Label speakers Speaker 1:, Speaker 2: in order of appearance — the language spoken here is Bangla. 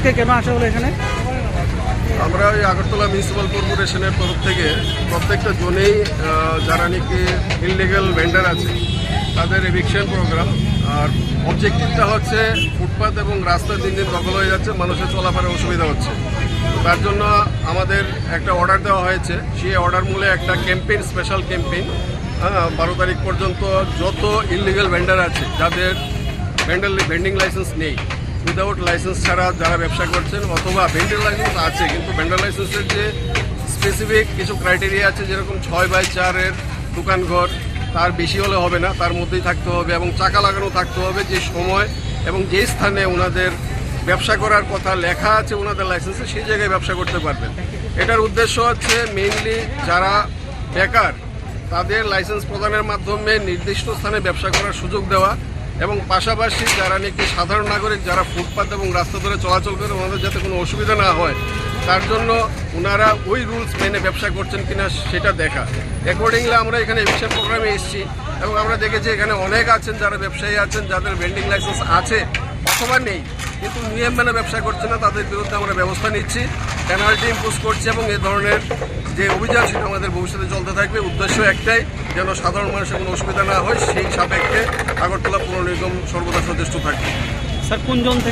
Speaker 1: আজকে কেন আসা হলো এখানে?
Speaker 2: আমরা ওই আগরতলা মিউনিসিপ্যাল কর্পোরেশনের তরফ থেকে প্রত্যেকটা জোনেই যারা নাকি ইনলিগাল ভেন্ডার আছে, তাদের এভিকশন প্রোগ্রাম আর অবজেক্টিভটা হচ্ছে ফুটপাথ এবং রাস্তা দিন দিন দখল হয়ে যাচ্ছে, মানুষের চলাফেরার অসুবিধা হচ্ছে। তার জন্য আমাদের একটা অর্ডার দেওয়া হয়েছে। সেই অর্ডার মূলে একটা ক্যাম্পেইন স্পেশাল ক্যাম্পেইন বারো তারিখ পর্যন্ত যত ইনলিগাল ভেন্ডার আছে, যাদের ভেন্ডার ভেন্ডিং লাইসেন্স নেই উইদাউট লাইসেন্স ছাড়া যারা ব্যবসা করছেন, অথবা ভেন্ডার লাইসেন্স আছে, কিন্তু ভেন্ডার লাইসেন্সের যে স্পেসিফিক কিছু ক্রাইটেরিয়া আছে, যেরকম ছয় বাই চারের দোকানঘর তার বেশি হলে হবে না, তার মধ্যেই থাকতে হবে এবং চাকা লাগানো থাকতে হবে যে সময় এবং যে স্থানে ওনাদের ব্যবসা করার কথা লেখা আছে ওনাদের লাইসেন্সে সেই জায়গায় ব্যবসা করতে পারবেন। এটার উদ্দেশ্য হচ্ছে মেইনলি যারা বেকার, তাদের লাইসেন্স প্রদানের মাধ্যমে নির্দিষ্ট স্থানে ব্যবসা করার সুযোগ দেওয়া এবং পাশাপাশি যারা নাকি সাধারণ নাগরিক যারা ফুটপাত এবং রাস্তা ধরে চলাচল করে ওনাদের যাতে কোনো অসুবিধা না হয়, তার জন্য ওনারা ওই রুলস মেনে ব্যবসা করছেন কিনা সেটা দেখা। অ্যাকর্ডিংলি আমরা এখানে এফিসিয়েন্ট প্রোগ্রামে এসেছি এবং আমরা দেখেছি এখানে অনেক আছেন যারা ব্যবসায়ী আছেন, যাদের ভেন্ডিং লাইসেন্স আছে অথবা নেই। কিন্তু নিয়ম মেনে ব্যবসা করছে না, তাদের বিরুদ্ধে আমরা ব্যবস্থা নিচ্ছি। পেনাল্টি ইম্পোজ করছি এবং এ ধরনের যে অভিযান, সেটা আমাদের ভবিষ্যতে চলতে থাকবে। উদ্দেশ্য একটাই, যেন সাধারণ মানুষের কোনো অসুবিধা না হয়, সেই সাপেক্ষে আগরতলা পৌর নিগম সর্বদা সচেষ্ট থাকবে।
Speaker 1: স্যার, কোন জন থেকে